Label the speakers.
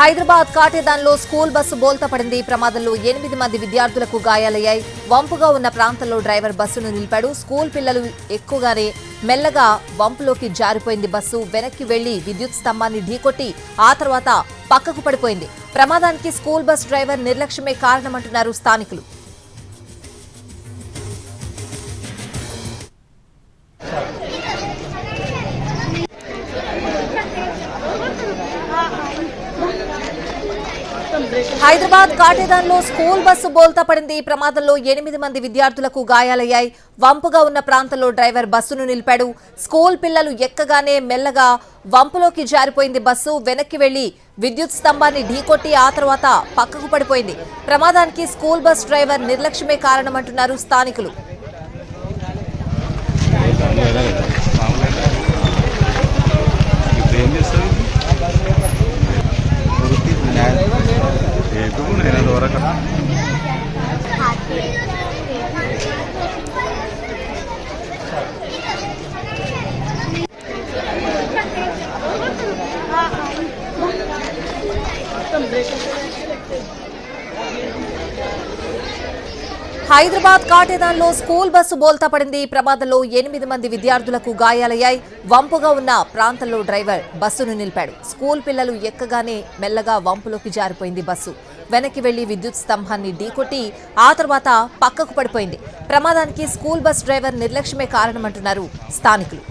Speaker 1: హైదరాబాద్ కాటేదాన్లో school bus బోల్తా పడింది ప్రమాదంలో ఎనిమిది మంది విద్యార్థులకు గాయాలయ్యాయి. వంపుగా ఉన్న ప్రాంతంలో డ్రైవర్ బస్సును నిలిపాడు. స్కూల్ పిల్లలు ఎక్కువగానే మెల్లగా వంపులోకి జారిపోయింది బస్సు. వెనక్కి వెళ్ళి విద్యుత్ స్తంభాన్ని ఢీకొట్టి ఆ తర్వాత పక్కకు పడిపోయింది. ప్రమాదానికి స్కూల్ బస్ డ్రైవర్ నిర్లక్ష్యమే కారణమంటున్నారు స్థానికులు. హైదరాబాద్ కాటేదాన్లో స్కూల్ బస్సు బోల్తా పడింది. ఈ ప్రమాదంలో ఎనిమిది మంది విద్యార్థులకు గాయాలయ్యాయి. వంపుగా ఉన్న ప్రాంతంలో డ్రైవర్ బస్సును నిలిపాడు. స్కూల్ పిల్లలు ఎక్కగానే మెల్లగా వంపులోకి జారిపోయింది బస్సు. వెనక్కి వెళ్ళి విద్యుత్ స్తంభాన్ని ఢీకొట్టి ఆ తర్వాత పక్కకు పడిపోయింది. ప్రమాదానికి స్కూల్ బస్ డ్రైవర్ నిర్లక్ష్యమే కారణమంటున్నారు స్థానికులు.
Speaker 2: ఏం ജേതുവിന് അതിനകത്ത് ഉറക്കണം Thank you.
Speaker 1: హైదరాబాద్ కాటేదాన్లో స్కూల్ బస్సు బోల్తా పడింది. ఈ ప్రమాదంలో ఎనిమిది మంది విద్యార్థులకు గాయాలయ్యాయి. వంపుగా ఉన్న ప్రాంతంలో డ్రైవర్ బస్సును నిలిపాడు. స్కూల్ పిల్లలు ఎక్కగానే మెల్లగా వంపులోకి జారిపోయింది బస్సు. వెనక్కి వెళ్ళి విద్యుత్ స్తంభాన్ని ఢీకొట్టి ఆ తర్వాత పక్కకు పడిపోయింది. ప్రమాదానికి స్కూల్ బస్ డ్రైవర్ నిర్లక్ష్యమే కారణమంటున్నారు స్థానికులు.